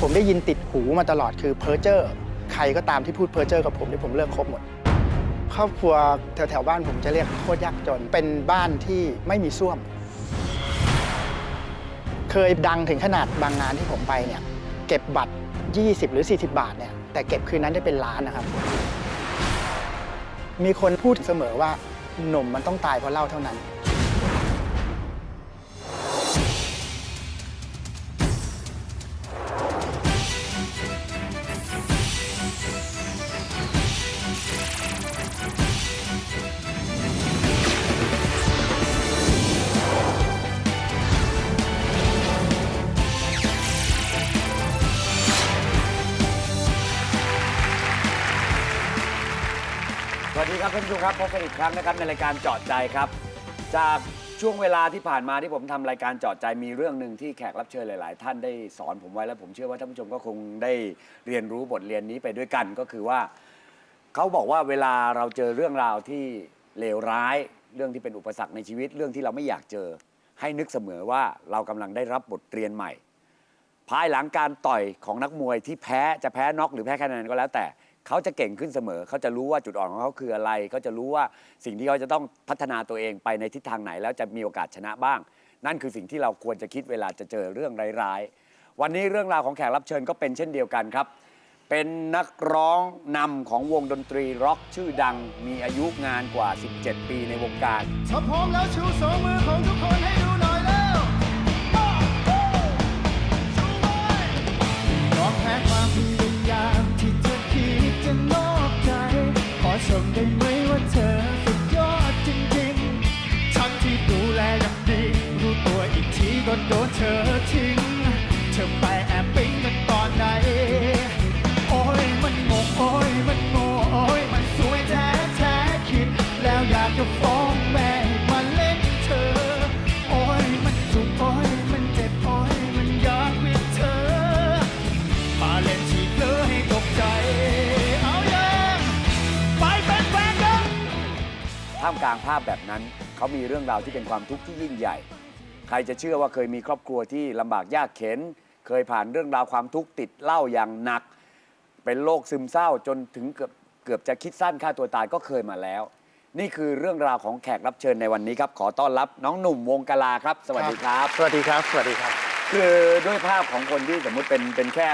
ผมได้ยินติดหูมาตลอดคือเพอร์เจอร์ใครก็ตามที่พูดเพอร์เจอร์กับผมนี่ผมเลิกคบหมด ครอบครัวแถวๆบ้านผมจะเรียกโคตรยากจน เป็นบ้านที่ไม่มีส้วม เคยดังถึงขนาดบางงานที่ผมไปเนี่ยเก็บบัตร 20 หรือ 40 บาทเนี่ยแต่เก็บคืนนั้นได้เป็นล้านนะครับ มีคนพูดเสมอว่าหนุ่มมันต้องตายเพราะเหล้าเท่านั้น ผู้ชมครับพบกันอีกครั้งนะครับในรายการเจาะใจครับ จากช่วงเวลาที่ผ่านมาที่ผมทำรายการเจาะใจมีเรื่องหนึ่งที่แขกรับเชิญหลาย ๆ ท่านได้สอนผมไว้แล้วผมเชื่อว่าท่านผู้ชมก็คงได้เรียนรู้บทเรียนนี้ไปด้วยกันก็คือว่า เขาบอกว่าเวลาเราเจอเรื่องราวที่เลวร้าย เรื่องที่เป็นอุปสรรคในชีวิต เรื่องที่เราไม่อยากเจอ ให้นึกเสมอว่าเรากำลังได้รับบทเรียนใหม่ ภายหลังการต่อยของนักมวยที่แพ้จะแพ้น็อกหรือแพ้คะแนนก็แล้วแต่ เขาจะเก่งขึ้นเสมอ เขาจะรู้ว่าจุดอ่อนของเขาคืออะไร เขาจะรู้ว่าสิ่งที่เขาจะต้องพัฒนาตัวเองไปในทิศทางไหน แล้วจะมีโอกาสชนะบ้าง นั่นคือสิ่งที่เราควรจะคิดเวลาจะเจอเรื่องร้ายๆ วันนี้เรื่องราวของแขกรับเชิญก็เป็นเช่นเดียวกันครับ เป็นนักร้องนำของวงดนตรีร็อกชื่อดัง มีอายุงานกว่า 17 ปีในวงการ ถ้าพร้อมแล้วชูสองมือของทุกคนให้ กลางภาพแบบนั้น เขามีเรื่องราวที่เป็นความทุกข์ที่ยิ่งใหญ่ ใครจะเชื่อว่าเคยมีครอบครัวที่ลำบากยากเข็น เคยผ่านเรื่องราวความทุกข์ติดเหล้าอย่างหนัก เป็นโรคซึมเศร้าจนถึงเกือบเกือบจะคิดสั้นฆ่าตัวตายก็เคยมาแล้ว นี่คือเรื่องราวของแขกรับเชิญในวันนี้ครับ ขอต้อนรับน้องหนุ่มวงกลาครับ สวัสดีครับ สวัสดีครับ สวัสดีครับ คือด้วยภาพของคนที่สมมุติเป็นเป็นแค่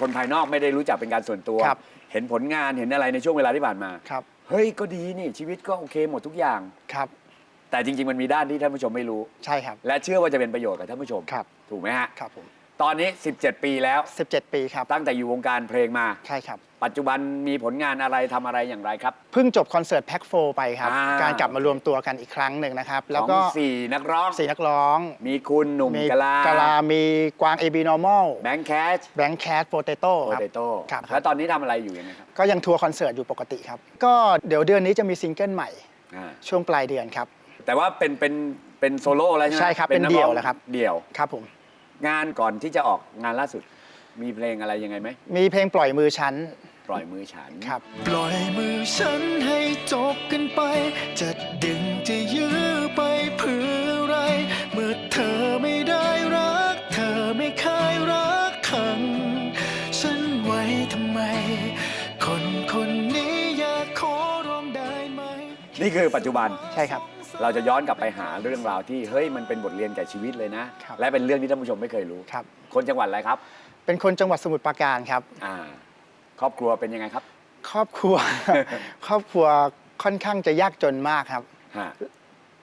คนภายนอกไม่ได้รู้จักเป็นการส่วนตัว ครับ เห็นผลงานเห็นอะไรในช่วงเวลาที่ผ่านมา ครับ เฮ้ยก็ดีนี่ชีวิตก็โอเคหมดทุกอย่าง ครับ แต่จริง ๆ มันมีด้านที่ท่านผู้ชมไม่รู้ ใช่ครับ และเชื่อว่าจะเป็นประโยชน์กับท่านผู้ชม ครับ ถูกไหมฮะ ครับผม ตอนนี้ 17 ปีแล้ว 17 ปีครับ ตั้งแต่อยู่วงการเพลงมา ใช่ครับ ปัจจุบันมีผลงานอะไรทำอะไรอย่างไรครับ เพิ่งจบคอนเสิร์ตแพ็คโฟไปครับ อ่า การกลับมารวมตัวกันอีกครั้งหนึ่งนะครับ แล้วก็ของสี่นักร้องสี่นักร้อง มีคุณหนุ่มมีกะลากลา มีกวาง AB Normal แบงค์แคชแบงค์แคทโปเตโต้โปครับ เตโต้ครับ แล้วตอนนี้ทำอะไรอยู่ยังไงครับก็ยังทัวร์คอนเสิร์ตอยู่ปกติครับ ก็เดี๋ยวเดือนนี้จะมีซิงเกิลใหม่ อ่าช่วงปลายเดือนครับ แต่ว่าเป็นเป็นเป็นโซโล่แล้วใช่ไหมใช่ครับเป็นนักเดี่ยวองแล้วครับ เดี่ยว ครับผม งานก่อนที่จะออกงานล่าสุด มีเพลงอะไรยังไงไหมมีเพลงปล่อยมือฉัน ปล่อยมือฉันครับ ปล่อยมือฉันให้จบกันไป จะดึงจะยื้อไปเพื่ออะไร เมื่อเธอไม่ได้รัก เธอไม่เคยรักขัง ฉันไว้ทำไม คนคนนี้อยากขอร้องได้ไหม นี่คือปัจจุบัน ใช่ครับ เราจะย้อนกลับไปหาเรื่องราวที่เฮ้ยมันเป็นบทเรียนแก่ชีวิตเลยนะ ครับ และเป็นเรื่องที่ท่านผู้ชมไม่เคยรู้ ครับ คนจังหวัดอะไรครับเป็นคนจังหวัดสมุทรปราการครับ อ่าครอบครัวเป็นยังไงครับครอบครัว ครอบครัวค่อนข้างจะยากจนมากครับ ฮะ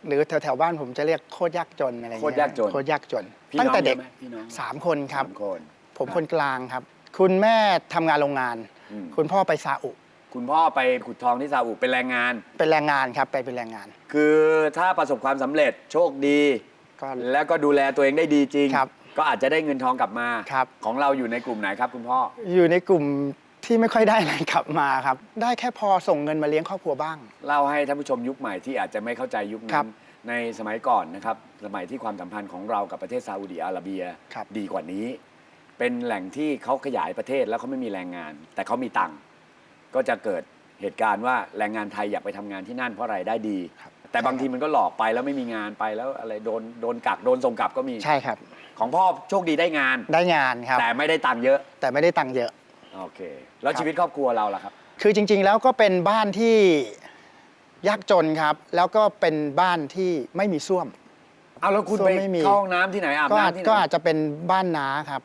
หรือแถวแถวๆบ้านผมจะเรียกโคตรยากจนอะไรเงี้โคตรยากจน โคตรยากจน พี่ตั้งน้องแต่เยเด็กอะไหมพี่น้องสามคนครับ สามคน ผมคนกลางครับ คุณแม่ทำงานโรงงาน อืม คุณพ่อไปซาอุ คุณพ่อไปขุดทองที่ซาอุเป็นแรงงาน เป็นแรงงานครับไปเป็นแรงงาน คือถ้าประสบความสำเร็จโชคดี ก็ แล้วก็ดูแลตัวเองได้ดีจริง ครับก็อาจจะได้เงินทองกลับมาครับ ของเราอยู่ในกลุ่มไหนครับคุณพ่อ อยู่ในกลุ่มที่ไม่ค่อยได้อะไรกลับมาครับ ได้แค่พอส่งเงินมาเลี้ยงครอบครัวบ้าง เล่าให้ท่านผู้ชมยุคใหม่ที่อาจจะไม่เข้าใจยุคครันั้นบในสมัยก่อนนะครับ สมัยที่ความสัมพันธ์ของเรากับประเทศซาอุดิอาระเบีย ครับ ดีกว่านี้ เป็นแหล่งที่เขาขยายประเทศแล้วเขาไม่มีแรงงาน แต่เขามีตังค์ ก็จะเกิดเหตุการณ์ว่าแรงงานไทยอยากไปทำงานที่นั่นเพราะรายได้ดีแต่บางทีมันก็หลอกไปแล้วไม่มีงานไปแล้วอะไรโดนโดนกักโดนส่งกลับก็มีใช่ครับ ของพ่อโชคดีได้งาน ได้งานครับ แต่ไม่ได้ตังค์เยอะ แต่ไม่ได้ตังค์เยอะ โอเค แล้วครับชีวิตครอบครัวเราล่ะครับ คือจริง ๆ แล้วก็เป็นบ้านที่ยากจนครับ แล้วก็เป็นบ้านที่ไม่มีส้วม เอาแล้วคุณส้วมไปไม่มี เข้าห้องน้ำที่ไหนอาบก็อาจน้ำที่ไหนก็อาจจะเป็นบ้านน้าครับ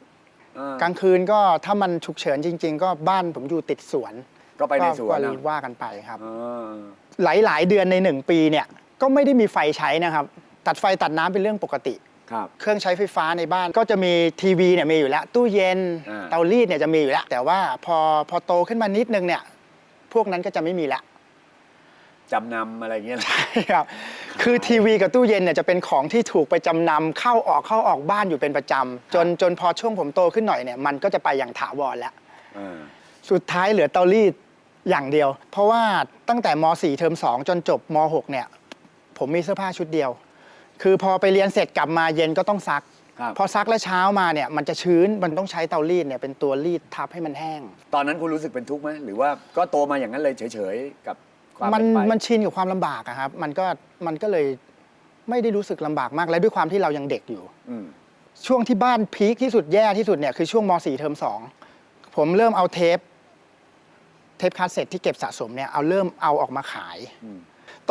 เออกลางคืนก็ถ้ามันฉุกเฉินจริง ๆ ก็บ้านผมอยู่ติดสวน ก็ไปในสวนก็นะว่ากันไปครับเออหลายๆ เดือนในหนึ่งปีเนี่ยก็ไม่ได้มีไฟใช้นะครับ ตัดไฟตัดน้ำเป็นเรื่องปกติครับเครื่องใช้ไฟฟ้าในบ้านก็จะมีทีวีเนี่ยมีอยู่แล้ว ตู้เย็นอ่าเตารีดเนี่ยจะมีอยู่แล้ว แต่ว่าพอพอโตขึ้นมานิดนึงเนี่ย พวกนั้นก็จะไม่มีแล้วจำนำอะไรเงี้ยเหรอครับ คือทีวีกับตู้เย็นเนี่ยจะเป็นของที่ถูกไปจำนำเข้าออกเข้าออกบ้านอยู่เป็นประจำจนจนพอช่วงผมโตขึ้นหน่อยเนี่ยมันก็จะไปอย่างถาวรแล้วเออสุดท้ายเหลือเตารีด อย่างเดียว เพราะว่าตั้งแต่ม .4 เทอม2 จนจบม .6 เนี่ย ผมมีเสื้อผ้าชุดเดียว คือพอไปเรียนเสร็จกลับมาเย็นก็ต้องซัก ครับ พอซักแล้วเช้ามาเนี่ยมันจะชื้นมันต้องใช้เตารีดเนี่ยเป็นตัวรีดทับให้มันแห้ง ตอนนั้นคุณรู้สึกเป็นทุกข์ไหมหรือว่าก็โตมาอย่างนั้นเลยเฉยๆ กับความมันเป็นไป มันชินกับความลำบากอะครับ มันก็มันก็เลยไม่ได้รู้สึกลำบากมากและด้วยความที่เรายังเด็กอยู่ อืม ช่วงที่บ้านพีคที่สุดแย่ที่สุดเนี่ยคือช่วงม .4 เทอม2 ผมเริ่มเอาเทป เทปคาสเซ็ตที่เก็บสะสมเนี่ยเอาเริ่มเอาออกมาขายอืม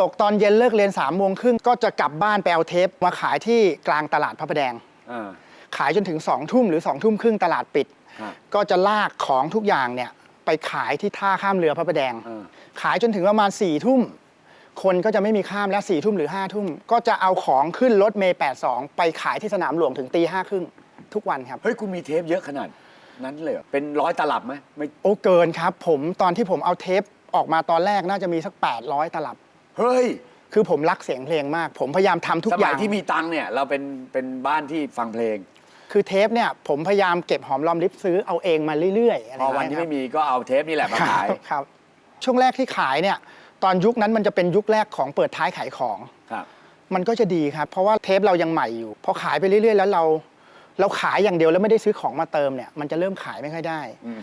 ตกตอนเย็นเลิกเรียน3ามโมงครึ่งก็จะกลับบ้านไปเอาเทปมาขายที่กลางตลาดพระประแดง อ่า ขายจนถึง2องทุ่มหรือ2องทุ่มครึ่งตลาดปิดครับก็จะลากของทุกอย่างเนี่ยไปขายที่ท่าข้ามเรือพระประแดง อ่า ขายจนถึงประมาณ4ี่ทุ่ม คนก็จะไม่มีข้ามแล้วสี่ทุ่มหรือ5้าทุ่ม ก็จะเอาของขึ้นรถเมย์แปดสองไปขายที่สนามหลวงถึงตีห้าครึ่งทุกวันครับ เฮ้ย คุณมีเทปเยอะขนาด นั้นเลยเหรอเป็นร้อยตลับไหมไม่โอ้เกินครับ ผมตอนที่ผมเอาเทปออกมาตอนแรกน่าจะมีสัก 800 ตลับ เฮ้ย คือผมรักเสียงเพลงมาก ผมพยายามทำทุกสอมัย่ายง ที่มีตังค์เนี่ย เราเป็นเป็นบ้านที่ฟังเพลง คือเทปเนี่ยผมพยายามเก็บหอมรอมริบซื้อเอาเองมาเรื่อยๆอะไรพอวันที่เงี้ยไม่มีก็เอาเทปนี่แหละมาครับขายครับ ช่วงแรกที่ขายเนี่ย ตอนยุคนั้นมันจะเป็นยุคแรกของเปิดท้ายขายของ ครับ มันก็จะดีครับ เพราะว่าเทปเรายังใหม่อยู่ พอขายไปเรื่อยๆ แล้วเรา เราขายอย่างเดียวแล้วไม่ได้ซื้อของมาเติมเนี่ยมันจะเริ่มขายไม่ค่อยได้ อืม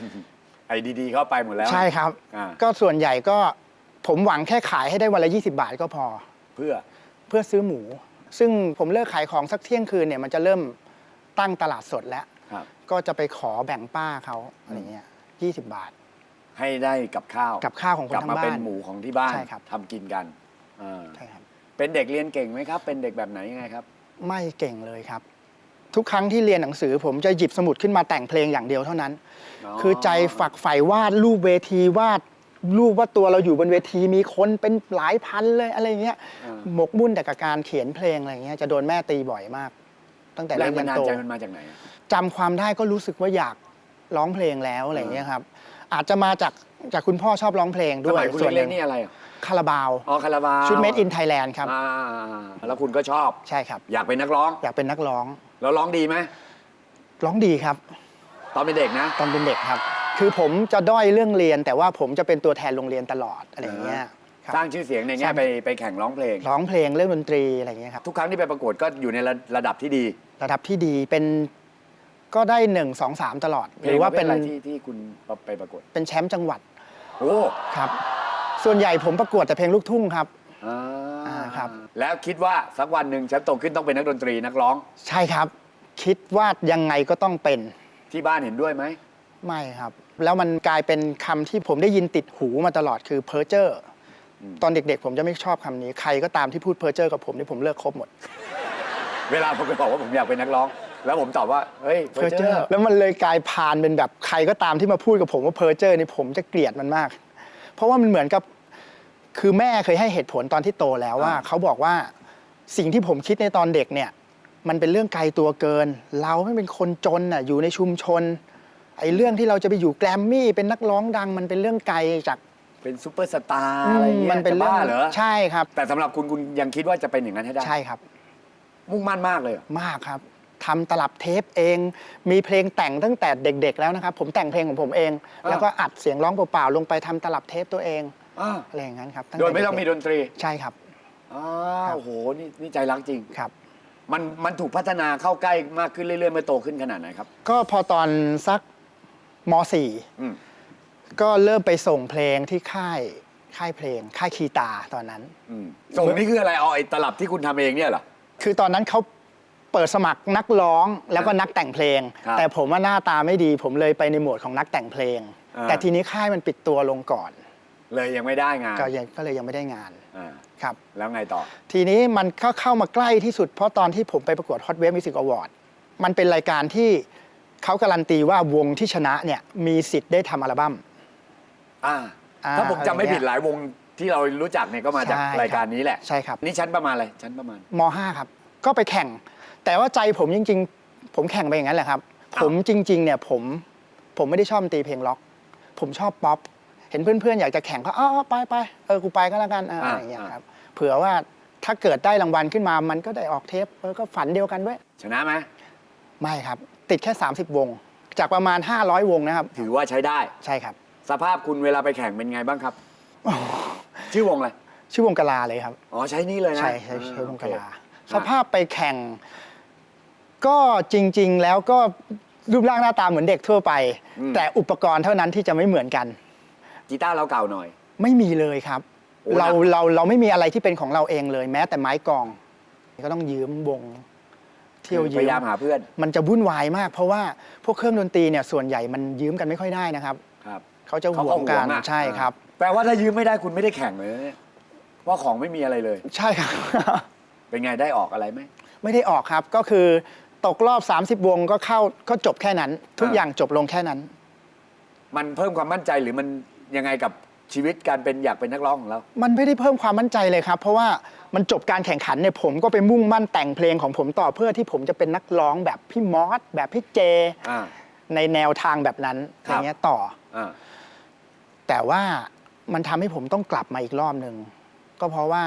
ไอ้ดีๆเข้าไปหมดแล้ว ใช่ครับ อ่า ก็ส่วนใหญ่ก็ผมหวังแค่ขายให้ได้วันละ 20 บาทก็พอ เพื่อ เพื่อซื้อหมู ซึ่งผมเลิกขายของสักเที่ยงคืนเนี่ยมันจะเริ่มตั้งตลาดสดแล้ว ครับ ก็จะไปขอแบ่งป้าเขาอะไรเงี้ยยี่สิบบาท ให้ได้กับข้าวกับข้าวของคนกลับทั้มางบ้านเป็นหมูของที่บ้านใช่ครับ ทำกินกันอ่าใช่ครับ เป็นเด็กเรียนเก่งไหมครับ เป็นเด็กแบบไหนยังไงครับ ไม่เก่งเลยครับ ทุกครั้งที่เรียนหนังสือ ผมจะหยิบสมุดขึ้นมาแต่งเพลงอย่างเดียวเท่านั้นอ๋อคือใจฝักใฝ่วาดรูปเวทีวาดรูปว่าตัวเราอยู่บนเวทีมีคนเป็นหลายพันเลยอะไรเงี้ยอ่าหมกมุ่นแต่กับการเขียนเพลงอะไรเงี้ยจะโดนแม่ตีบ่อยมาก ตั้งแต่แรเล็งกบัยันนดาลโตใจมันมาจากไหนอะจำความได้ก็รู้สึกว่าอยากร้องเพลงแล้วอะไรเงี้ยครับ อาจจะมาจากจากคุณพ่อชอบร้องเพลงสด้วยมัยคุณส่วนหเล่นึ่นงๆนี่อะไรอะคาราบาวอ๋อคาราบาวชุด Made in Thailand ครับอ่าแล้วคุณก็ชอบใช่ครับ อยากเป็นนักร้อง อยากเป็นนักร้อง แล้วร้องดีไหมร้องดีครับ ตอนเป็นเด็กนะ ตอนเป็นเด็กครับ คือผมจะด้อยเรื่องเรียน แต่ว่าผมจะเป็นตัวแทนโรงเรียนตลอดอะไรอย่างเงี้ยครับสร้างชื่อเสียงในใช่แง่ไปไปแข่งร้องเพลง ร้องเพลงเล่นดนตรีอะไรอย่างเงี้ยครับทุกครั้งที่ไปประกวดก็อยู่ในระระดับที่ดี ระดับที่ดีเป็นก็ได้หนึ่งสองสามตลอดเพหลรืงอว่าว่าเป็เป็นนอะไรที่ที่คุณไปประกวดเป็นแชมป์จังหวัดโอ้ครับ ส่วนใหญ่ผมประกวดแต่เพลงลูกทุ่งครับ อ่าอ่า ครับ แล้วคิดว่าสักวันหนึ่งฉันโตขึ้นต้องเป็นนักดนตรีนักร้อง ใช่ครับ คิดว่ายังไงก็ต้องเป็น ที่บ้านเห็นด้วยไหม ไม่ครับ แล้วมันกลายเป็นคำที่ผมได้ยินติดหูมาตลอดคือเพอร์เจอร์ตอนเด็กๆ ผมจะไม่ชอบคำนี้ ใครก็ตามที่พูดเพอร์เจอร์กับผมนี่ผมเลิกคบหมด เวลาผมไปบอกว่าผมอยากเป็นนักร้อง แล้วผมตอบว่า เฮ้ยเพอร์เจอร์แล้วมันเลยกลายพานเป็นแบบใครก็ตามที่มาพูดกับผมว่าเพอร์เจอร์นี่ผมจะเกลียดมันมาก เพราะว่ามันเหมือนกับ คือแม่เคยให้เหตุผลตอนที่โตแล้วว่าเขาบอกว่าสิ่งที่ผมคิดในตอนเด็กเนี่ย มันเป็นเรื่องไกลตัวเกิน เราไม่เป็นคนจนน่ะอยู่ในชุมชนไอ้เรื่องที่เราจะไปอยู่แกรมมี่เป็นนักร้องดัง มันเป็นเรื่องไกลจากเป็นซูเปอร์สตาร์อะไรเงี้ยมันเป็นจะเรื่องบ้าเหรอใช่ครับ แต่สำหรับคุณคุณยังคิดว่าจะเป็นอย่างนั้นให้ได้ใช่ครับ มุ่งมั่นมากเลยเหรอมากครับทำตลับเทปเอง มีเพลงแต่งตั้งแต่เด็ก ๆ แล้วนะครับ ผมแต่งเพลงของผมเอง แล้วก็อัดเสียงร้องเปล่าๆลงไปทำตลับเทปตัวเอง อ่าอะไรอย่างนั้นครับตั้โดยไม่ต้องมีแดนตรีใช่ครับ อ้าครัวบโอ้โหนี่นี่ใจรักจริง ครับ มันมันถูกพัฒนาเข้าใกล้มากขึ้นเรื่อยๆเมื่อโตขึ้นขนาดไหนครับ ก็พอตอนสักม อืม .4 ก็เริ่มไปส่งเพลงที่ค่ายค่ายเพลง ค่ายคีตาตอนนั้น อืมส่งนี่คืออะไรเอาไอ้ตลับที่คุณทำเองเนี่ยเหรอ คือตอนนั้นเขาเปิดสมัครนักร้องแล้วก็นักแต่งเพลง ครับแต่ผมว่าหน้าตาไม่ดี ผมเลยไปในโหมดของนักแต่งเพลง อ่า แต่ทีนี้ค่ายมันปิดตัวลงก่อน เลยยังไม่ได้งานก็ยังก็เลยยังไม่ได้งานอ่าครับ แล้วไงต่อ ทีนี้มันก็เข้ามาใกล้ที่สุดเพราะตอนที่ผมไปประกวด Hot Wave Music Award มันเป็นรายการที่เขาการันตีว่าวงที่ชนะเนี่ยมีสิทธิ์ได้ทำอัลบั้ม อ่า อ่าถ้าผมจำไม่อะไรเงี้ยผิดหลายวงที่เรารู้จักเนี่ยก็มาจากใช่ครับรายการนี้แหละใช่ครับ นี่ชั้นประมาณอะไรชั้นประมาณ ม .5 ครับ ก็ไปแข่ง แต่ว่าใจผมจริง ๆ ผมแข่งไปอย่างนั้นแหละครับอ้าวผมจริง ๆ เนี่ยผมผมไม่ได้ชอบดนตรีเพลงล็อก ผมชอบป๊อป เห็นเพื่อนๆ อยากจะแข่งก็อ๋อไปไปเออกูไปก็แล้วกันอ่า อะไรอย่างเงี้ยครับเผื่อว่าถ้าเกิดได้รางวัลขึ้นมามันก็ได้ออกเทปเออก็ฝันเดียวกันเว้ยชนะไหมไม่ครับ ติดแค่ 30 วง จากประมาณ 500 วงนะครับ ถือว่าใช้ได้ ใช่ครับ สภาพคุณเวลาไปแข่งเป็นไงบ้างครับ ชื่อวงอะไร ชื่อวงกลาเลยครับ อ๋อใช้นี่เลยนะใช่ใช่ใช่วงกลาโอเคสภาพไปแข่ง ก็จริง ๆ แล้วก็รูปร่างหน้าตาเหมือนเด็กทั่วไป แต่อุปกรณ์เท่านั้นที่จะไม่เหมือนกัน กีตาร์เราเก่าหน่อย ไม่มีเลยครับ โอ้เราหนัก เราเราไม่มีอะไรที่เป็นของเราเองเลย แม้แต่ไม้กลอง ก็ต้องยืมวง เที่ยวยืพยายามหาเพื่อนมันจะวุ่นวายมาก เพราะว่าพวกเครื่องดนตรีเนี่ยส่วนใหญ่มันยืมกันไม่ค่อยได้นะครับครับเขาจะเขาห่วก็งห่กัวนงอะใช่ครับ แปลว่าถ้ายืมไม่ได้คุณไม่ได้แข่งเลยนะเนี่ยว่าของไม่มีอะไรเลย ใช่ครับ เป็นไงได้ออกอะไรไหม ไม่ได้ออกครับก็คือตกรอบ 30 วงก็เข้าก็จบแค่นั้น ทุกอ่า อย่างจบลงแค่นั้น มันเพิ่มความมั่นใจหรือมัน ยังไงกับชีวิตการเป็นอยากเป็นนักร้องของเรา มันไม่ได้เพิ่มความมั่นใจเลยครับ เพราะว่ามันจบการแข่งขันเนี่ยผมก็ไปมุ่งมั่นแต่งเพลงของผมต่อเพื่อที่ผมจะเป็นนักร้องแบบพี่มอสแบบพี่เจ อ่า ในแนวทางแบบนั้นคอรับ ย่างเงี้ยต่อ อ่า แต่ว่ามันทำให้ผมต้องกลับมาอีกรอบหนึ่งก็เพราะว่า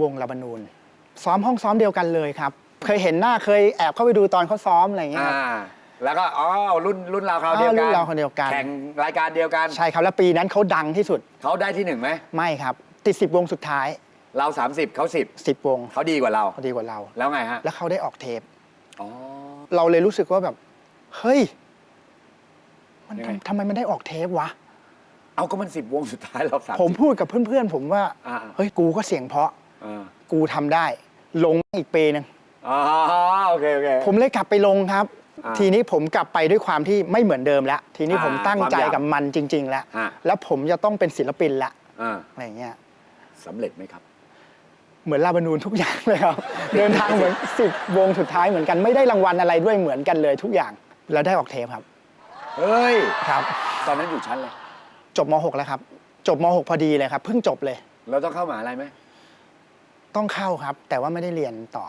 วงลาบานูนซ้อมห้องซ้อมเดียวกันเลยครับ เคยเห็นหน้าเคยแอบเข้าไปดูตอนเขาซ้อมอะไรอย่างเงี้ยอ่า ครับ แล้วก็อ๋อรุ่นรุ่นราวคราวเดียวอ่ารุ่กันนราวคราวเดียวกัน แข่งรายการเดียวกันใช่ครับ แล้วปีนั้นเขาดังที่สุดเขาได้ที่หนึ่งไหมไม่ครับ ติดสิบวงสุดท้าย เรา 30เขา10สิบวงเขาดีกว่าเรา เขาดีกว่าเรา แล้วไงฮะแล้วเขาได้ออกเทป อ๋อ เราเลยรู้สึกว่าแบบ เฮ้ย มันยังไง ทำทำไมมันได้ออกเทปวะ เอาก็มันสิบวงสุดท้ายเราสาม ผมพูดกับเพื่อนๆ ผมว่า อ่า เฮ้ย กูก็เสียงเพราะ อ่ากูทำได้ ลงอีกปีหนึง อ๋อโอเคโอเคผมเลยกลับไปลงครับอ่า ทีนี้ผมกลับไปด้วยความที่ไม่เหมือนเดิมแล้ว ทีนี้อ่าผมตั้งใจความอยากกับมันจริง ๆ แล้ว ฮะ แล้วผมจะต้องเป็นศิลปินละอ่าอะไรอย่างเงี้ย สำเร็จไหมครับ เหมือนลาบานูนทุกอย่างเลยครับ เดินทางเหมือนสิบวงสุดท้ายเหมือนกันไม่ได้รางวัลอะไรด้วยเหมือนกันเลยทุกอย่าง แล้วได้ออกเทปครับเฮ้ย ครับ ตอนนั้นอยู่ชั้นเลยจบม .6 แล้วครับ จบม .6 พอดีเลยครับเพิ่งจบเลย เราต้องเข้ามหาอะไรไหมต้องเข้าครับ แต่ว่าไม่ได้เรียนต่อ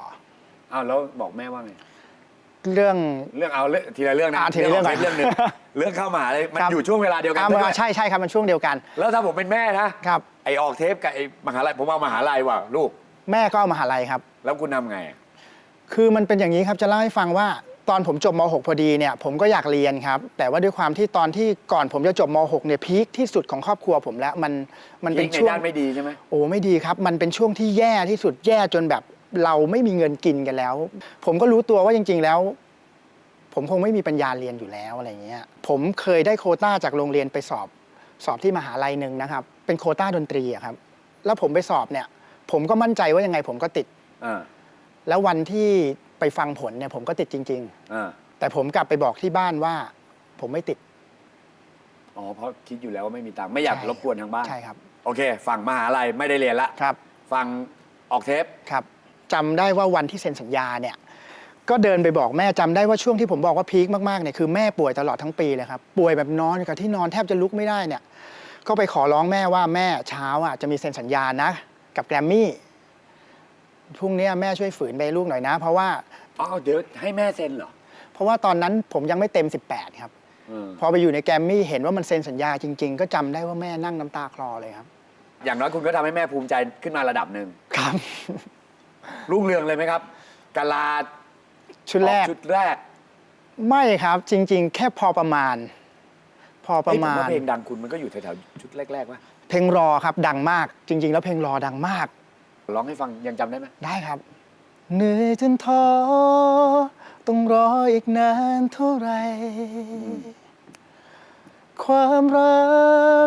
อ้าวแล้วบอกแม่ว่าไง เรื่อง เรื่องเอาเรื่องทีละเรื่องนะอ่าทีละเรื่องก่อน เรื่องหนึ่งเรื่องเข้ามหาอะไรมันครับอยู่ช่วงเวลาเดียวกันอ่าด้วยมาใช่ใช่ครับมันช่วงเดียวกันแล้วถ้าผมเป็นแม่นะครับ ไอออกเทปกับไอมหาลัยผมเอามหาลัยว่ะลูก แม่ก็เอามหาลัยครับ แล้วคุณทำไงอะคือมันเป็นอย่างนี้ครับจะเล่าให้ฟังว่าตอนผมจบม .6 พอดีเนี่ยผมก็อยากเรียนครับ แต่ว่าด้วยความที่ตอนที่ก่อนผมจะจบม .6 เนี่ยพีคที่สุดของครอบครัวผมแล้วมันมันเป็นในช่วง ด้านไม่ดีใช่ไหม โอ้ไม่ดีครับ มันเป็นช่วงที่แย่ที่สุดแย่จนแบบ เราไม่มีเงินกินกันแล้ว ผมก็รู้ตัวว่าจริง ๆแล้ว ผมคงไม่มีปัญญาเรียนอยู่แล้วอะไรเงี้ยผมเคยได้โควต้าจากโรงเรียนไปสอบ สอบที่มหาลัยหนึ่งนะครับ เป็นโควต้าดนตรีอะครับ แล้วผมไปสอบเนี่ย ผมก็มั่นใจว่ายังไงผมก็ติด อ่าแล้ววันที่ไปฟังผลเนี่ย ผมก็ติดจริง อ่าๆ แต่ผมกลับไปบอกที่บ้านว่า ผมไม่ติด อ๋อเพราะคิดอยู่แล้วว่าไม่มีตังค์ไม่อยากใช่ รบกวนทางบ้าน ใช่ครับ โอเค ฝั่งมหาลัยไม่ได้เรียนละ ครับ ฝั่งออกเทป ครับ จำได้ว่าวันที่เซ็นสัญญาเนี่ยก็เดินไปบอกแม่จำได้ว่าช่วงที่ผมบอกว่าพีคมากๆเนี่ยคือแม่ป่วยตลอดทั้งปีเลยครับป่วยแบบนอนอยู่กับที่นอนแทบจะลุกไม่ได้เนี่ยก็ไปขอร้องแม่ว่าแม่เช้าอะจะมีเซ็นสัญญานะ กับแกรมมี่พรุ่งนี้แม่ช่วยฝืนไปลูกหน่อยนะ เพราะว่าอ๋อเดี๋ยวให้แม่เซ็นเหรอเพราะว่าตอนนั้นผมยังไม่เต็ม 18 ครับอืมพอไปอยู่ในแกรมมี่เห็นว่ามันเซ็นสัญญาจริง ๆ ก็จำได้ว่าแม่นั่งน้ำตาคลอเลยครับ อย่างน้อยคุณก็ทำให้แม่ภูมิใจขึ้นมาระดับหนึ่งครับ รุ่งเรืองเลยไหมครับกาลาชุดแรก ออชุดแรกไม่ครับจริง ๆ แค่พอประมาณ พอประมาเอ้ยผณว่าเพลงดังคุณมันก็อยู่แถวๆชุดแรกๆวะเพลงรอครับดังมาก จริง ๆ แล้วเพลงรอดังมากร้องให้ฟังยังจำได้ไหมได้ครับเหนื่อยจนท้อต้องรออีกนานเท่าไหร่ความรั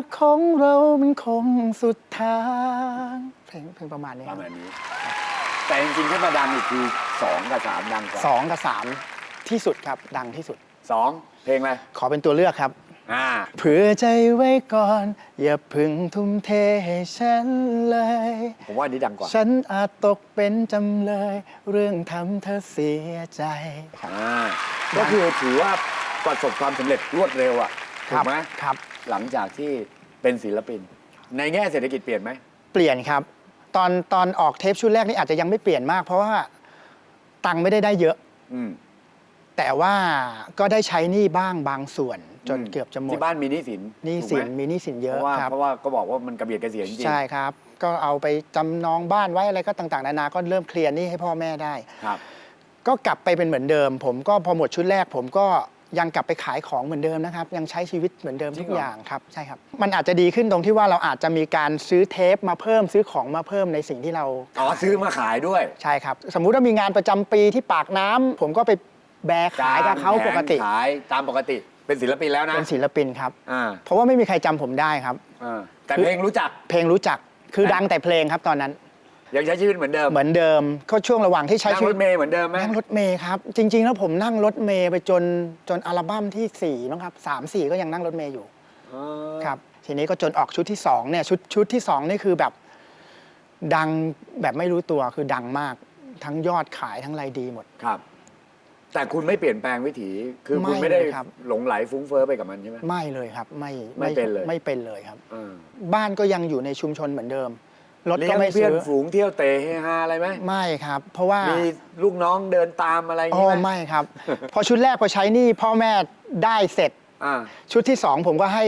กของเรามันคงสุดทาง เพลงเพลงประมาณนี้ปคระรับมาณนี้ แต่จริงๆที่มาดังอีกคือสองกับสามดังกว่าสองกับสามที่สุดครับดังที่สุด สองเพลงอะไรขอเป็นตัวเลือกครับ อ่า เผื่อใจไว้ก่อน อย่าพึ่งทุ่มเทให้ฉันเลย ผมว่าอันนี้ดังกว่าฉันอาจตกเป็นจำเลย เรื่องทำเธอเสียใจครับ อ่าก็คือถือว่าประสบความสำเร็จรวดเร็วอะถูกไหมครับ หลังจากที่เป็นศิลปิน ในแง่เศรษฐกิจเปลี่ยนไหม เปลี่ยนครับ ตอนตอนออกเทปชุดแรกนี่อาจจะยังไม่เปลี่ยนมาก เพราะว่าตังค์ไม่ได้ได้เยอะ อืม แต่ว่าก็ได้ใช้หนี้บ้างบางส่วน จนอืม เกือบจะหมดที่บ้านมีหนี้สินหนี้สินถูกไหมมีหนี้สินเยเพอะราะว่าครับ เพราะว่าก็บอกว่ามันกระเบียดกระเสียจริงๆใช่ครับ ก็เอาไปจำนองบ้านไว้อะไรก็ต่างๆนานาก็เริ่มเคลียร์หนี้ให้พ่อแม่ได้ ครับ ก็กลับไปเป็นเหมือนเดิม ผมก็พอหมดชุดแรก ผมก็ ยังกลับไปขายของเหมือนเดิมนะครับ ยังใช้ชีวิตเหมือนเดิมจริทุงกเหรอออย่างครับใช่ครับ มันอาจจะดีขึ้นตรงที่ว่าเราอาจจะมีการซื้อเทปมาเพิ่มซื้อของมาเพิ่มในสิ่งที่เราอ๋อซื้อมาขายด้วย ใช่ครับ สมมุติว่ามีงานประจำปีที่ปากน้ำผมก็ไปแบกขายกับเขาปกติขายตามปกติเป็นศิลปินแล้วนะเป็นศิลปินครับ อ่าเพราะว่าไม่มีใครจำผมได้ครับ อ่าแต่เพลงรู้จัก เพลงรู้จักคือแต่ดังแต่เพลงครับตอนนั้น ยังใช้ชีวิตเหมือนเดิมเหมือนเดิมก็ช่วงระหว่างที่ใช้นั่งชีรวิตถเมย์เหมือนเดิมไหมนั่งรถเมย์ครับ จริง ๆ แล้วผมนั่งรถเมย์ไปจนจนอัลบั้มที่4ี่มั้งครับสามสี่ก็ยังนั่งรถเมย์อยู่ อ๋อครับทีนี้ก็จนออกชุดที่2เนี่ยชุดชุดที่2นี่คือแบบ ดังแบบไม่รู้ตัวคือดังมากทั้งยอดขายทั้งรายดีหมด ครับ แต่คุณไม่เปลี่ยนแปลงวิถีคือคุณไม่ไม่ได้เลยครับ หลงไหลฟุ้งเฟ้อไปกับมันใช่ไหม ไม่เลยครับ ไม่ไม่เป็นเลย ไม่เป็นเลยครับ อ่าบ้านก็ยังอยู่ในชุมชนเหมือนเดิม รถเลี้ก็ยงไม่เพื่อซื้นอฝูงเที่ยวเตะเฮฮาอะไรไหมไม่ครับ เพราะว่ามีลูกน้องเดินตามอะไรอย่างอ๋องี้ไหมไม่ครับ พอชุดแรกพอใช้หนี่พ่อแม่ได้เสร็จ อ่าชุดที่สองผมก็ให้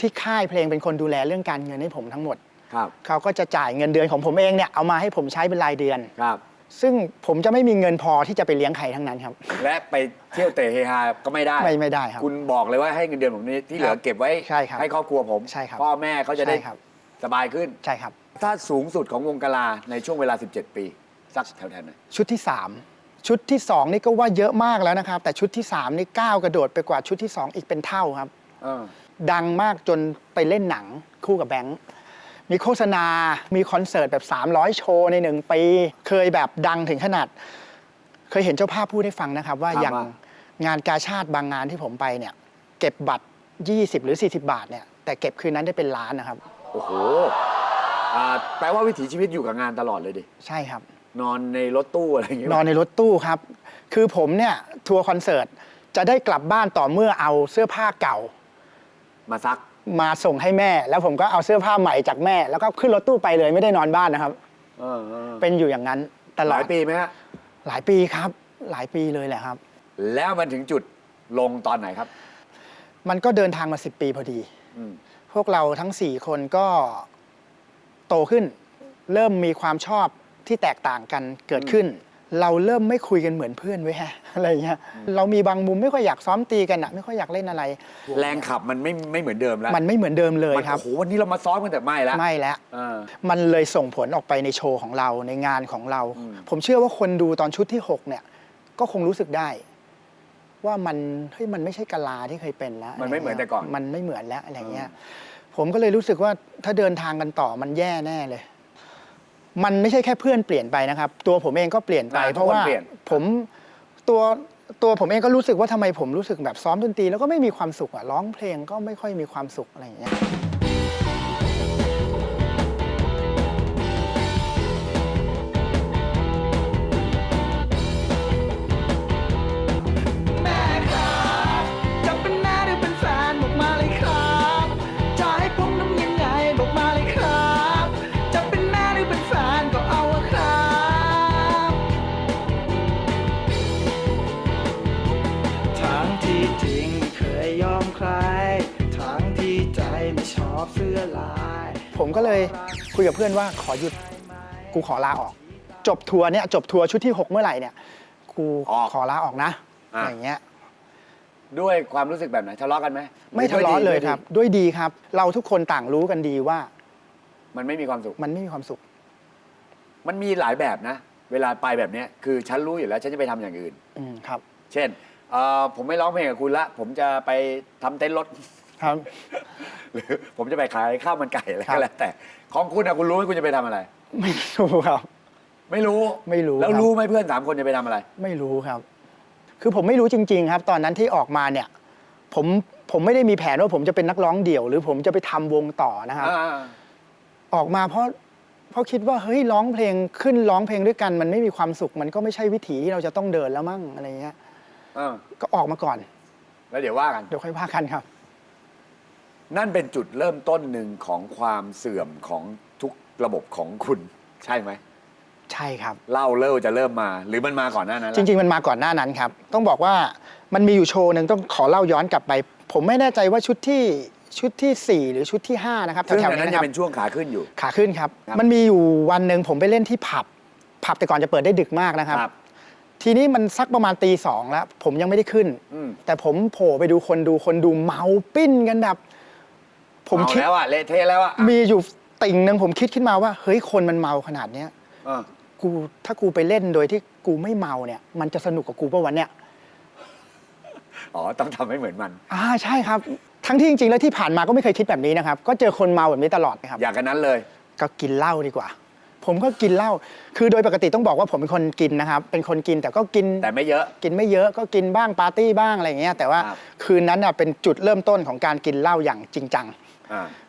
ที่ค่ายเพลงเป็นคนดูแลเรื่องการเงินให้ผมทั้งหมด ครับเขาก็จะจ่ายเงินเดือนของผมเองเนี่ยเอามาให้ผมใช้เป็นรายเดือน ครับ ซึ่งผมจะไม่มีเงินพอที่จะไปเลี้ยงใครทั้งนั้นครับ และไปเที่ยวเตะเฮฮาก็ไม่ได้ ไม่ไม่ได้ครับ คุณบอกเลยว่าให้เงินเดือนผมนี้ที่เหลือครับเก็บไว้ใช่ครับครอบครัวผมใช่ครับพ่อแม่เขาจะได้ใช่ครับ สบายขึ้น ใช่ครับ ถ้าสูงสุดของวงกลาในช่วงเวลา 17 ปี สักแถวๆไหนชุดที่ 3 ชุดที่ 2 นี่ก็ว่าเยอะมากแล้วนะครับ แต่ชุดที่ 3 นี่ก้าวกระโดดไปกว่าชุดที่ 2 อีกเป็นเท่าครับ เออ ดังมากจนไปเล่นหนังคู่กับแบงค์ มีโฆษณา มีคอนเสิร์ตแบบ 300 โชว์ในหนึ่งปี เคยแบบดังถึงขนาด เคยเห็นเจ้าภาพพูดให้ฟังนะครับ ว่าครับอย่างว่างานกาชาติบางงานที่ผมไปเนี่ย เก็บบัตร 20 หรือ 40 บาทเนี่ย แต่เก็บคืนนั้นได้เป็นล้านนะครับ โอ้โห อ่าแปลว่าวิถีชีวิตอยู่กับงานตลอดเลยดิ ใช่ครับ นอนในรถตู้อะไรอย่างเงี้ยนอนในรถตู้ครับ คือผมเนี่ยทัวร์คอนเสิร์ตจะได้กลับบ้านต่อเมื่อเอาเสื้อผ้าเก่า มาซัก มาส่งให้แม่ แล้วผมก็เอาเสื้อผ้าใหม่จากแม่ แล้วก็ขึ้นรถตู้ไปเลยไม่ได้นอนบ้านนะครับ เออเออเป็นอยู่อย่างนั้นตหลอลาดยปีไหมฮะ หลายปีครับ หลายปีเลยแหละครับ แล้วมันถึงจุดลงตอนไหนครับ มันก็เดินทางมา 10 ปีพอดี อืม พวกเราทั้ง 4 คนก็ โตขึ้น เริ่มมีความชอบที่แตกต่างกันเกิดขึ้น เราเริ่มไม่คุยกันเหมือนเพื่อนไว้ยฮะอะไรเงี้ยเรามีบางมุมไม่ค่อยอยากซ้อมตีกันอะไม่ค่อยอยากเล่นอะไร แรงขับมันไม่ไม่เหมือนเดิมแล้วมันไม่เหมือนเดิมเลยมันครับ โอ้โหวันนี้เรามาซ้อมกันแต่ไม่แล้วไม่แล้ว เออ มันเลยส่งผลออกไปในโชว์ของเราในงานของเรา อืม ผมเชื่อว่าคนดูตอนชุดที่ 6 เนี่ย ก็คงรู้สึกได้ ว่ามันเฮ้ยมันไม่ใช่กะลาที่เคยเป็นแล้วมันไม่เหมือนแต่ก่อน มันไม่เหมือนแล้วอะไรเงี้ย ผมก็เลยรู้สึกว่าถ้าเดินทางกันต่อมันแย่แน่เลย มันไม่ใช่แค่เพื่อนเปลี่ยนไปนะครับ ตัวผมเองก็เปลี่ยนไป อ่าเพราะว่าทุกคนเปลี่ยน ผมตัวตัวผมเองก็รู้สึกว่าทำไมผมรู้สึกแบบซ้อมดนตรีแล้วก็ไม่มีความสุขอะร้องเพลงก็ไม่ค่อยมีความสุขอะไรอย่างเงี้ย ผมก็เลยคุยกับเพื่อนว่าขอหยุดกูขอลาออก จบทัวร์เนี่ยจบทัวร์ชุดที่ 6 เมื่อไหร่เนี่ยกูออกขอลาออกนะอะ อย่างเงี้ยด้วยความรู้สึกแบบไหนทะเลาะกันไหมไม่ทะเลาะด้วยดีเลยด้วยดีครับ ด้วยดีครับ เราทุกคนต่างรู้กันดีว่ามันไม่มีความสุข มันไม่มีความสุข มันมีหลายแบบนะ เวลาไปแบบเนี้ยคือฉันรู้อยู่แล้วฉันจะไปทำอย่างอื่น อืมครับ เช่นเอ่อผมไม่ร้องเพลงกับคุณละ ผมจะไปทำเต้นรถ ครับ หรือผมจะไปขายข้าวมันไก่อะไรครัก็บ แล้วแต่ของคุณอะคุณรู้ไหมคุณจะไปทำอะไร ไม่รู้ครับ ไม่รู้ไม่รู้แล้วครับ รู้ไหมเพื่อนสามคนจะไปทำอะไร ไม่รู้ครับ คือผมไม่รู้จริง ๆ ครับ ตอนนั้นที่ออกมาเนี่ย ผมผมไม่ได้มีแผนว่าผมจะเป็นนักร้องเดี่ยว หรือผมจะไปทำวงต่อนะครับอ่าออกมาเพราะเพราะคิดว่าเฮ้ยร้องเพลงขึ้นร้องเพลงด้วยกัน มันไม่มีความสุข มันก็ไม่ใช่วิถีที่เราจะต้องเดินแล้วมั้งอะไรเงี้ย อ่าก็ออกมาก่อน แล้วเดี๋ยวว่ากัน เดี๋ยวค่อยว่ากันครับ นั่นเป็นจุดเริ่มต้นหนึ่งของความเสื่อมของทุกระบบของคุณ ใช่ไหมใช่ครับ เล่าเล่าจะเริ่มมา หรือมันมาก่อนหน้านั้นจแล้วริง ๆ มันมาก่อนหน้านั้นครับ ต้องบอกว่ามันมีอยู่โชว์หนึ่งต้องขอเล่าย้อนกลับไป ผมไม่แน่ใจว่าชุดที่ชุดที่ 4 หรือชุดที่ 5 นะครับซึ่งแถวอัๆนนี้นั้นนะคจะรับเป็นช่วงขาขึ้นอยู่ ขาขึ้นครับ ครับ มันมีอยู่วันหนึ่งผมไปเล่นที่ผับ ผับแต่ก่อนจะเปิดได้ดึกมากนะครับครับทีนี้มันสักประมาณตีสองแล้ว ผมยังไม่ได้ขึ้น อืม แต่ผมโผล่ไปดูคนดูคนดูเมาปิ้นกันแบบ ผมเมาคิดแล้วอะเละเทะแล้วอะมีอยู่ติ่งหนึ่งผมคิดขึ้นมาว่า เฮ้ยคนมันเมาขนาดเนี้ยอ่ากูถ้ากูไปเล่นโดยที่กูไม่เมาเนี่ย มันจะสนุกกับกูป่ะวันเนี้ยอ๋อต้องทำให้เหมือนมัน อ่าใช่ครับ ทั้งที่จริงๆแล้วที่ผ่านมาก็ไม่เคยคิดแบบนี้นะครับ ก็เจอคนเมาแบบนี้ตลอดนะครับ อยากกันนั้นเลย ก็กินเหล้าดีกว่า ผมก็กินเหล้า คือโดยปกติต้องบอกว่าผมเป็นคนกินนะครับ เป็นคนกินแต่ก็กิน แต่ไม่เยอะ กินไม่เยอะก็กินบ้างปาร์ตี้บ้างอะไรอย่างเงี้ย แต่ว่าครับ คืนนั้นน่ะเป็นจุดเริ่มต้นของการกินเหล้าอย่างจริงจังอ่า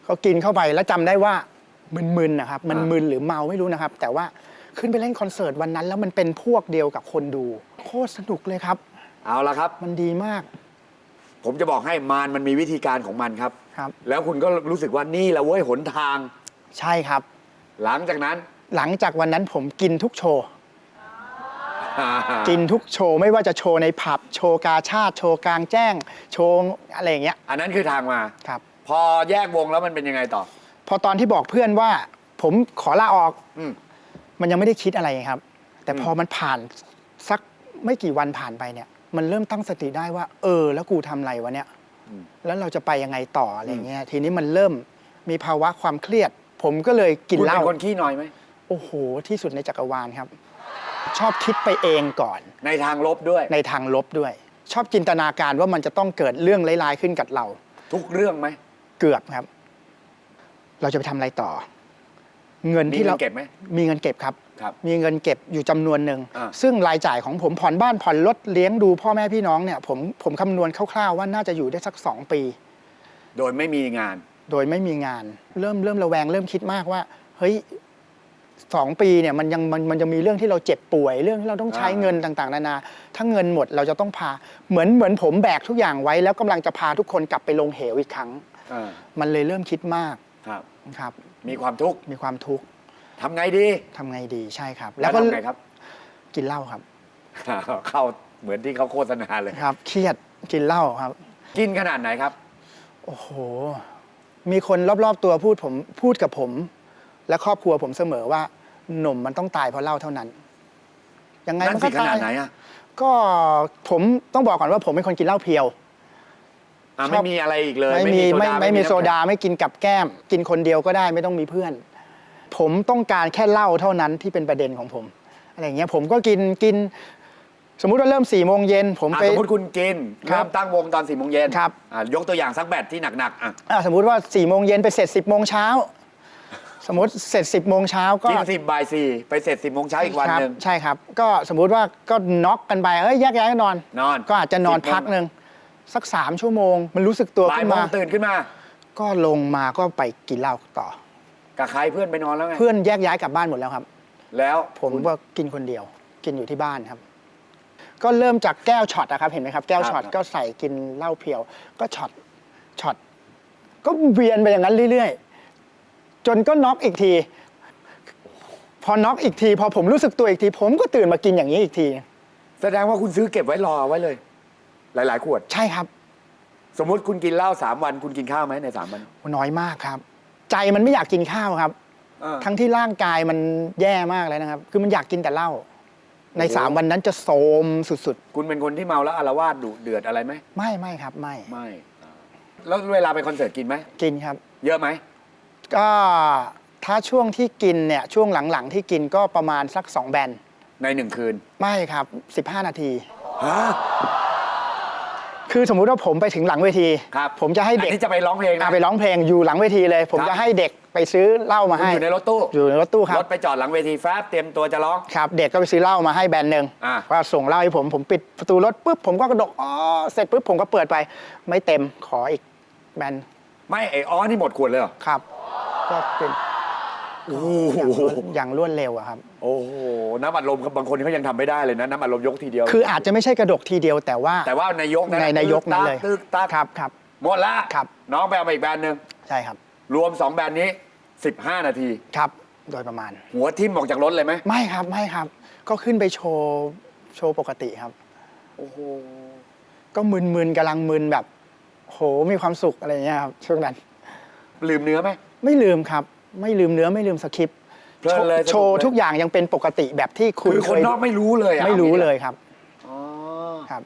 เขากินเข้าไปแล้วจำได้ว่ามึนๆนะครับ มันอ่ามึมึนหรือเมาไม่รู้นะครับ แต่ว่าขึ้นไปเล่นคอนเสิร์ตวันนั้น แล้วมันเป็นพวกเดียวกับคนดู โคตรสนุกเลยครับ เอาละครับ มันดีมาก ผมจะบอกให้มารมันมีวิธีการของมันครับครับ แล้วคุณก็รู้สึกว่านี่แหละเว้ยหนทาง ใช่ครับ หลังจากนั้น หลังจากวันนั้นผมกินทุกโชว์กินทุกโชว์ไม่ว่าจะโชว์ในผับโชว์กาชาติโชว์กลางแจ้ง โชว์อะไรอย่างเงี้ย อันนั้นคือทางมาครับ พอแยกวงแล้วมันเป็นยังไงต่อ พอตอนที่บอกเพื่อนว่า ผมขอลาออกอืม มันยังไม่ได้คิดอะไรครับ แต่อืมพอมันผ่านสักไม่กี่วันผ่านไปเนี่ย มันเริ่มตั้งสติได้ว่า เออ แล้วกูทำอะไรวะเนี่ย อืม แล้วเราจะไปยังไงต่ออะไรเงี้ยทีนี้มันเริ่มมีภาวะความเครียด ผมก็เลยกินคุณเหล้าเป็นคนขี้น้อยไหม โอ้โห ที่สุดในจักรวาลครับ ชอบคิดไปเองก่อน ในทางลบด้วย ในทางลบด้วย ชอบจินตนาการว่ามันจะต้องเกิดเรื่องร้ายๆขึ้นกับเรา ทุกเรื่องไหม เกือบครับ เราจะไปทำอะไรต่อ เงินมีที่เงิเรานเก็บไหม มีเงินเก็บครับ ครับมีเงินเก็บอยู่จำนวนหนึ่ง อ่า ซึ่งรายจ่ายของผมผ่อนบ้านผ่อนรถเลี้ยงดูพ่อแม่พี่น้องเนี่ยผมผมคำนวณคร่าวๆว่าน่าจะอยู่ได้สักสองปี โดยไม่มีงาน โดยไม่มีงาน เริ่มเริ่มระแวงเริ่มคิดมากว่า เฮ้ยสองปีเนี่ยมันยังมันมันจะมีเรื่องที่เราเจ็บป่วย เรื่องที่เราต้องใช้อ่า เงินต่างๆ นานาถ้าเงินหมดเราจะต้องพา เหมือนเหมือนผมแบกทุกอย่างไว้แล้วกำลังจะพาทุกคนกลับไปลงเหวอีกครั้ง อ่ามันเลยเริ่มคิดมากครับ ครับมีความทุกข์มีความทุกข์ทำไงดีทำไงดีใช่ครับ แล้วก็ทำไงครับ กินเหล้าครับ เข้าเหมือนที่เขาโฆษณาเลยครับ เครียดกินเหล้าครับ กินขนาดไหนครับ โอ้โห มีคนรอบๆตัวพูดผมพูดกับผม และครอบครัวผมเสมอว่าหนุ่มมันต้องตายเพราะเหล้าเท่านั้น ยังไงนั่นมันสิก็ขตานาดยไหนอะก็ผมต้องบอกก่อนว่าผมเป็นคนกินเหล้าเพียว อะชไม่อบมีอะไรอีกเลยไม่มีไม่ไม่มีน้ำโซดาไม่กินกับแก้ม กินคนเดียวก็ได้ไม่ต้องมีเพื่อน ผมต้องการแค่เหล้าเท่านั้นที่เป็นประเด็นของผมอะไรอย่างเงี้ยผมก็กินกิน สมมุติว่าเริ่มสี่โมงเย็นผมอะไปสมมติคุณกินครับเริ่มตั้งวงตอนสี่โมงเย็นครับ อะยกตัวอย่างสักแบตที่หนักๆอะอะสมมุติว่า4ี่โมงเย็นไปเสร็จ10บโมงเช้าสมมติเสร็จ10บโมงเช้าก็กินสิบบ่ายสี่ไปเสร็จสิบโมงเช้าอีกวันครับหนึ่งใช่ครับ ก็สมมุติว่าก็น็อกกันไปเอ้ยแยกย้ายกันนอน นอนก็อาจจะนอน10โมงพักหนึ่ง สักสามชั่วโมง มันรู้สึกตัวบ่ายขึ้นโมมางตื่นขึ้นมาก็ลงมาก็ไปกินเหล้าต่อ กับใครเพื่อนไปนอนแล้วไงเพื่อนแยกย้ายกลับบ้านหมดแล้วครับ แล้วผมก็กินคนเดียว กินอยู่ที่บ้านครับ ก็เริ่มจากแก้วช็อตนะครับเห็นไหมครับ แก้วช็อตก็ใส่กินเหล้าเพียว ก็ช็อตช็อตก็เวียนไปอย่างนั้นเรื่อยๆ จนก็น็อกอีกที พอน็อกอีกที พอผมรู้สึกตัวอีกที ผมก็ตื่นมากินอย่างนี้อีกที แสดงว่าคุณซื้อเก็บไว้รอไว้เลย หลาย ๆ ขวด ใช่ครับสมมุติคุณกินเหล้าสามวัน คุณกินข้าวไหมในสามวัน น้อยมากครับ ใจมันไม่อยากกินข้าวครับ เออ ทั้งที่ร่างกายมันแย่มากเลยนะครับ คือมันอยากกินแต่เหล้าในโอ้โหสามวันนั้นจะโทรมสุดคุณเป็นคนที่เมาแล้วอารวาสดุเดือดอะไรไหมๆ ไม่ไม่ครับไม่ไม่อ่าแล้วเวลาไปคอนเสิร์ตกินไหมกินครับ เยอะไหมก็ถ้าช่วงที่กินเนี่ยช่วงหลังๆ ที่กินก็ประมาณสัก 2 แบน ในหนึ่งคืนไม่ครับ 15 นาที ฮะ คือสมมุติว่าผมไปถึงหลังเวที ครับผมจะให้เด็กอันนี้จะไปร้องเพลงนะอะไปร้องเพลงอยู่หลังเวทีเลย ผมครับจะให้เด็กไปซื้อเหล้ามาคุณให้อยู่ในรถตู้อยู่ในรถตู้ครัรบถไปจอดหลังเวทีแฟบเตรียมตัวจะร้อง ครับเด็กก็ไปซื้อเหล้ามาให้แบรนด์หนึ่งอะ ว่าส่งเหล้าให้ผมผมปิดประตูรถปุ๊บผมก็กระดกอ๋อเสร็จปุ๊บผมก็เปิดไป ไม่เต็มขออีกแบรนด์ไม่ไออ๋อนี่หมดขวดเลยเหรอ ครับ ก็เป็น โอ้อย่างโหรวดอย่างรวดเร็วอะครับ โอ้โหน้ำอัดลมบางคนเขายังทำไม่ได้เลยนะน้ำอัดลมยกทีเดียว คืออาจจะไม่ใช่กระดกทีเดียวแต่ว่า แต่ว่านายกนะในนายกนั้นเลย ตึกตักครับครับ หมดละครับ น้องไปเอามาอีกแบรนด์หนึ่งใช่ครับ รวม 2 แบรนด์นี้ 15 นาที ครับ โดยประมาณ หัวทิ่มออกจากรถเลยไหมไม่ครับไม่ครับ ก็ขึ้นไปโชว์โชว์ปกติครับ โอ้โหก็มึนๆกำลังมึนแบบ โหมีความสุขอะไรอย่างเงี้ยครับช่วงนั้น ลืมเนื้อไหมไม่ลืมครับ ไม่ลืมเนื้อไม่ลืมสคริปต์เพลินเลยโชว์สนุกเลย ทุกอย่างยังเป็นปกติแบบที่คุณคือคนเยนอกไม่รู้เลยอะไม่รู้เลยครับอ๋อครับ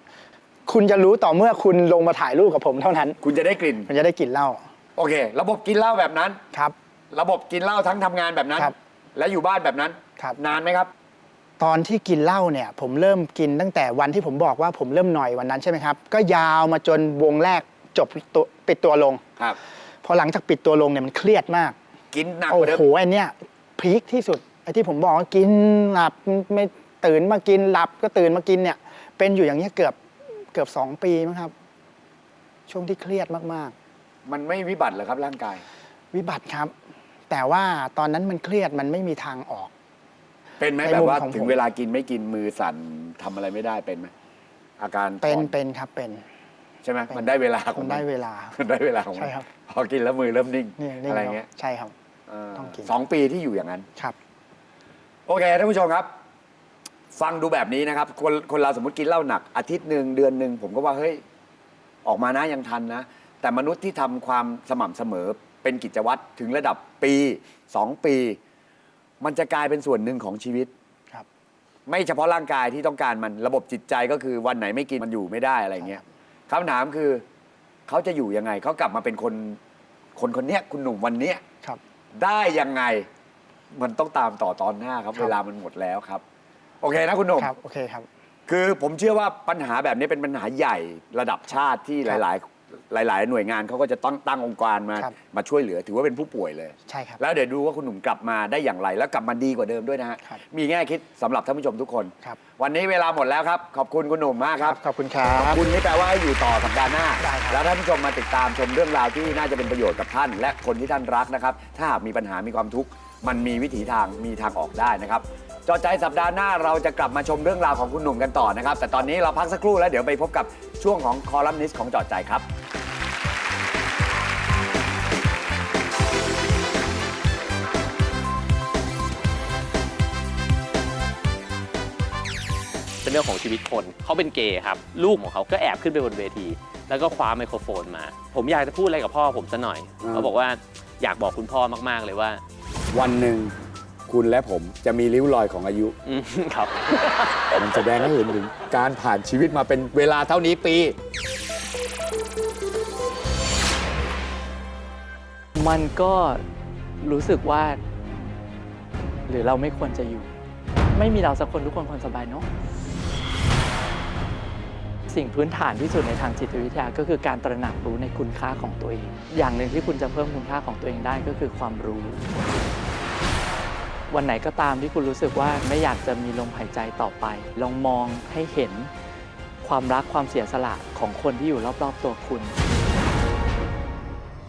คุณจะรู้ต่อเมื่อคุณลงมาถ่ายรูปกับผมเท่านั้นคุณจะได้กลิ่น มันจะได้กลิ่นเหล้าโอเค ระบบกินเหล้าแบบนั้น ครับ ระบบกินเหล้าทั้งทำงานแบบนั้น ครับและอยู่บ้านแบบนั้น ครับ นานไหมครับ ตอนที่กินเหล้าเนี่ย ผมเริ่มกินตั้งแต่วันที่ผมบอกว่าผมเริ่มหน่อยวันนั้นใช่ไหมครับ ก็ยาวมาจนวงแรกจบตัวปิดตัวลง ครับ พอหลังจากปิดตัวลงเนี่ยมันเครียดมาก กินหนักกโอ้ว่าเดิม โหไอันเนี้ยพีคที่สุดไอ้ที่ผมบอกว่ากินหลับไม่ตื่นมากินหลับก็ตื่นมากินเนี่ย เป็นอยู่อย่างเงี้ยเกือบเกือบสองปีมั้งครับ ช่วงที่เครียดมากมันไม่วิบัติเหรอครับร่างกาย ๆ วิบัติครับ แต่ว่าตอนนั้นมันเครียดมันไม่มีทางออก เป็นไหมในแบบมุมว่าของผมถึงเวลากินไม่กินมือสั่นทำอะไรไม่ได้เป็นไหมอาการเป็นถอเป็นครับเป็นใช่ไหมเป็นมันได้เวลาขมัองนมัได้นเวลา มันได้เวลาของมันใช่ครับ พอกินแล้วมือเริ่มนิ่งนี่นี่อะไรเงี้ย ใช่ครับเออ ต้องกิน สองปีที่อยู่อย่างนั้น ครับ โอเคท่านผู้ชมครับ ฟังดูแบบนี้นะครับ คนคนเราสมมติกินเหล้าหนัก อาทิตย์หนึ่งเดือนหนึ่งผมก็ว่าเฮ้ยออกมานะยังทันนะ แต่มนุษย์ที่ทำความสม่ำเสมอเป็นกิจวัตรถึงระดับปีสองปี มันจะกลายเป็นส่วนหนึ่งของชีวิต ครับ ไม่เฉพาะร่างกายที่ต้องการมันระบบจิตใจก็คือวันไหนไม่กินมันอยู่ไม่ได้อะไรเงี้ยคำถามคือเขาจะอยู่ยังไงเขากลับมาเป็นคนคนคนเนี้ยคุณหนุ่มวันเนี้ยครับ ได้ยังไง มันต้องตามต่อตอนหน้าครับครับ เวลามันหมดแล้วครับ โอเคนะคุณหนุ่ม ครับ โอเคครับ คือผมเชื่อว่าปัญหาแบบนี้เป็นปัญหาใหญ่ระดับชาติที่หครับลาย ๆ หลาย ๆ หน่วยงานเขาก็จะต้องตั้งองค์การมาครับ มาช่วยเหลือ ถือว่าเป็นผู้ป่วยเลย ใช่ครับ แล้วเดี๋ยวดูว่าคุณหนุ่มกลับมาได้อย่างไร แล้วกลับมาดีกว่าเดิมด้วยนะฮะครับ มีแง่คิดสำหรับท่านผู้ชมทุกคน ครับวันนี้เวลาหมดแล้วครับ ขอบคุณคุณหนุ่มมากครับขอบคุณครัขอบ บคุณนี่แปลว่าให้อยู่ต่อสัปดาห์หน้า ได้ครับ แล้วท่านผู้ชมมาติดตามชมเรื่องราวที่น่าจะเป็นประโยชน์กับท่าน และคนที่ท่านรักนะครับ ถ้าหากมีปัญหามีความทุกข์ มันมีวิถีทางมีทางออกได้นะครับ จอใจสัปดาห์หน้าเราจะกลับมาชมเรื่องราวของคุณหนุ่มกันต่อนะครับ แต่ตอนนี้เราพักสักครู่แล้วเดี๋ยวไปพบกับช่วงของคอลัมนิสต์ของจอใจครับ เป็นเรื่องของชีวิตคนเขาเป็นเกย์ครับ ลูกของเขาก็แอบขึ้นไปบนเวที แล้วก็คว้าไมโครโฟนมา ผมอยากจะพูดอะไรกับพ่อผมซะหน่อยอ่าเขาบอกว่าอยากบอกคุณพ่อมากๆเลยว่า วันหนึ่ง คุณและผมจะมีริ้วรอยของอายุ อืมครับ มันแสดงให้เห็นถึงการผ่านชีวิตมาเป็นเวลาเท่านี้ปี มันก็รู้สึกว่า หรือเราไม่ควรจะอยู่ ไม่มีเราสักคนทุกคนคนสบายเนาะสิ่งพื้นฐานที่สุดในทางจิตวิทยาก็คือการตระหนักรู้ในคุณค่าของตัวเอง อย่างหนึ่งที่คุณจะเพิ่มคุณค่าของตัวเองได้ก็คือความรู้ วันไหนก็ตามที่คุณรู้สึกว่าไม่อยากจะมีลมหายใจต่อไป ลองมองให้เห็นความรักความเสียสละของคนที่อยู่รอบๆตัวคุณ